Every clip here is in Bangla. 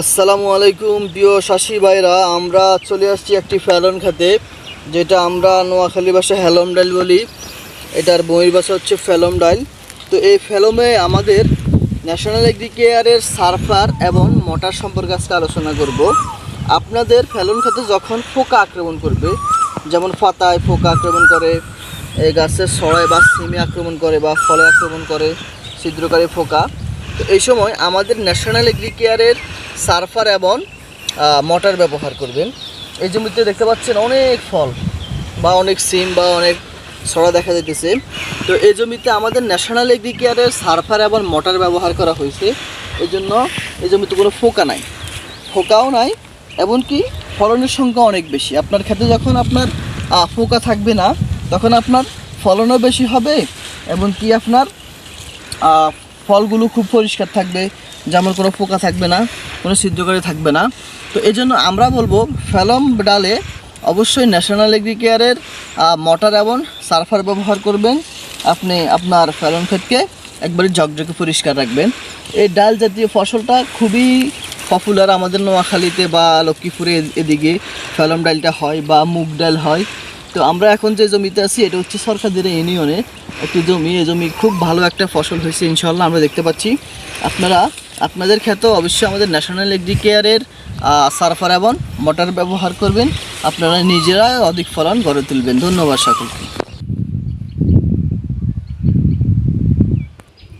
আসসালামু আলাইকুম প্রিয় শাসি ভাইরা, আমরা চলে আসছি একটি ফ্যালন খাতে, যেটা আমরা নোয়াখালী ভাষায় হ্যালম ডাইল বলি। এটার বইয়ের ভাষা হচ্ছে ফ্যালম ডাইল। তো এই ফ্যালমে আমাদের ন্যাশনাল এগ্রিকেয়ারের সার্ফার এবং মোটর সম্পর্কে আজকে আলোচনা করব। আপনাদের ফ্যালন খাতে যখন ফোকা আক্রমণ করবে, যেমন পাতায় ফোকা আক্রমণ করে এই গাছের সরায় বা সিমে আক্রমণ করে বা ফলে আক্রমণ করে, ছিদ্রকারী পোকা তো এই সময় আমাদের ন্যাশনাল এগ্রিকেয়ারের সার্ফার এবং মটার ব্যবহার করবেন। এই জমিতে দেখতে পাচ্ছেন অনেক ফল বা অনেক সিম বা অনেক ছড়া দেখা যাইতেছে। তো এই জমিতে আমাদের ন্যাশনাল এগ্রিকেয়ারের সার্ফার এবং মোটর ব্যবহার করা হয়েছে। এই জন্য এই জমিতে কোনো ফোকা নাই। ফোকাও নাই, এমনকি ফলনের সংখ্যা অনেক বেশি। আপনার ক্ষেত্রে যখন আপনার ফোকা থাকবে না তখন আপনার ফলনও বেশি হবে এবং কি আপনার ফলগুলো খুব পরিষ্কার থাকবে, যেমন কোনো পোকা থাকবে না, কোনো ছিদ্রকারী থাকবে না। তো এই জন্য আমরা বলব, ফেলম ডালে অবশ্যই ন্যাশনাল এগ্রিকেয়ারের মোটর এবং সার্ফার ব্যবহার করবেন। আপনি আপনার ফেলন ক্ষেতকে একবারে ঝকঝকে পরিষ্কার রাখবেন। এই ডাল জাতীয় ফসলটা খুবই পপুলার আমাদের নোয়াখালীতে বা লক্ষ্মীপুরে এদিকে ফেলম ডালটা হয় বা মুগ ডাল হয়। তো আমরা এখন যে জমিতে আছি, এটা হচ্ছে সরকারদের ইউনিয়নে একটি জমি। এই জমি খুব ভালো একটা ফসল হয়েছে ইনশাল্লাহ আমরা দেখতে পাচ্ছি। আপনারা, আপনাদের খ্যাত অবশ্যই আমাদের ন্যাশনাল এগ্রি কেয়ারের সারফার এবং মোটর ব্যবহার করবেন। আপনারা নিজেরা অধিক ফলন গড়ে তুলবেন। ধন্যবাদ সকলকে।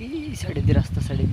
এই সাইডে রাস্তা সাইডে